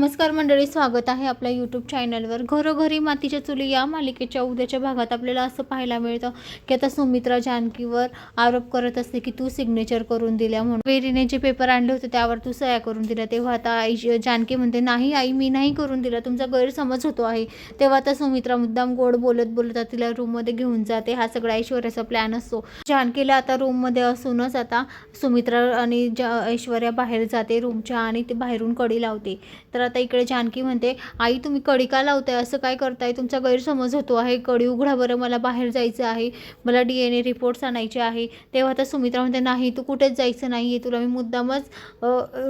नमस्कार मंडळी स्वागत आहे आपल्या यूट्यूब चॅनलवर घरोघरी मातीच्या चुली या मालिकेच्या उद्याच्या भागात आपल्याला असं पाहायला मिळतं की आता सुमित्रा जानकीवर आरोप करत असते की तू सिग्नेचर करून दिल्या म्हणून. वेरीने जे पेपर आणले होते त्यावर तू सह्या करून दिल्या. तेव्हा आता आई जानकी म्हणते नाही आई मी नाही करून दिला. तुमचा गैरसमज होतो आहे. तेव्हा आता सुमित्रा मुद्दाम गोड बोलत बोलत आता तिला रूममध्ये घेऊन जाते. हा सगळा ऐश्वर्याचा प्लॅन असतो. जानकीला आता रूममध्ये असूनच आता सुमित्रा आणि ऐश्वर्या बाहेर जाते रूमच्या आणि ते बाहेरून कडी लावते. तर आता इकडे जानकी म्हणते आई तुम्ही कडी का लावताय असं काय करताय? तुमचा गैरसमज होतो आहे. कडी उघडा बरं मला बाहेर जायचं आहे. मला डी एन ए रिपोर्ट्स आणायचे आहे. तेव्हा आता सुमित्रा म्हणते नाही तू कुठेच जायचं नाही आहे तुला मी मुद्दामच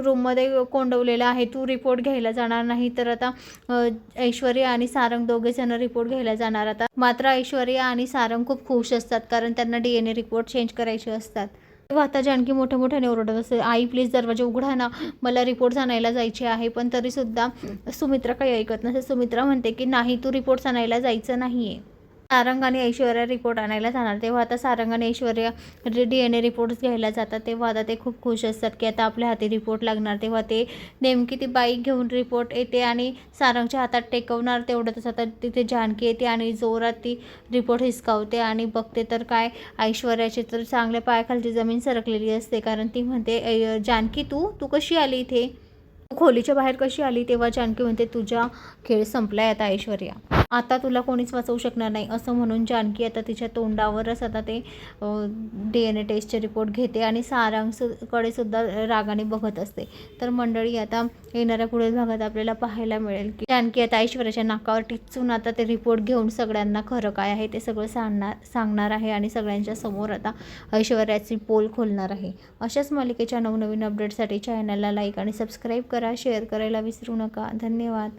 रूममध्ये कोंडवलेलं आहे. तू रिपोर्ट घ्यायला जाणार नाही. तर आता ऐश्वर्या आणि सारंग दोघे जण रिपोर्ट घ्यायला जाणार. आता मात्र ऐश्वर्या आणि सारंग खूप खुश असतात कारण त्यांना D N A report change करायचे असतात. तेव्हा आता जानकी मोठ्या मोठ्याने ओरडत असते. आई प्लीज दरवाजा उघडा ना. मला रिपोर्ट्स आणायला जायचे आहे पण तरीसुद्धा सुमित्रा काही ऐकत नसे सुमित्रा म्हणते की नाही तू रिपोर्ट्स आणायला जायचं नाही आहे सारंग आणि ऐश्वर्या रिपोर्ट आणायला जाणार. तेव्हा आता सारंग आणि Aishwarya D N A reports घ्यायला जातात तेव्हा आता ते खूप खुश असतात की आता आपल्या हाती रिपोर्ट लागणार. तेव्हा ते नेमकी ती बाईक घेऊन रिपोर्ट येते आणि सारंगच्या हातात टेकवणार तेवढंच. आता तिथे जानकी येते आणि जोरात ती रिपोर्ट हिसकावते आणि बघते तर काय ऐश्वर्याची तर चांगल्या पायाखालची जमीन सरकलेली असते. कारण ती म्हणते जानकी तू? तू कशी आली इथे? तू खोलीच्या बाहेर कशी आली? तेव्हा जानकी म्हणते तुझा खेळ संपलाय आता ऐश्वर्या. आता तुला कोणीच वाचवू शकणार नाही असं म्हणून जानकी आता तिच्या तोंडावरच आता ते डी एन ए टेस्टचे रिपोर्ट घेते आणि सारांग सु कडे सुद्धा रागाने बघत असते. तर मंडळी आता येणाऱ्या पुढील भागात आपल्याला पाहायला मिळेल की जानकी आता ऐश्वर्याच्या नाकावर टिचून आता ते रिपोर्ट घेऊन सगळ्यांना खरं काय आहे ते सगळं सांगणार सांगणार आहे आणि सगळ्यांच्या समोर आता ऐश्वर्याची पोल खोलणार आहे. अशाच मालिकेच्या नवनवीन अपडेटसाठी चॅनलला लाईक आणि सबस्क्राईब करा शेअर करायला विसरू नका. धन्यवाद.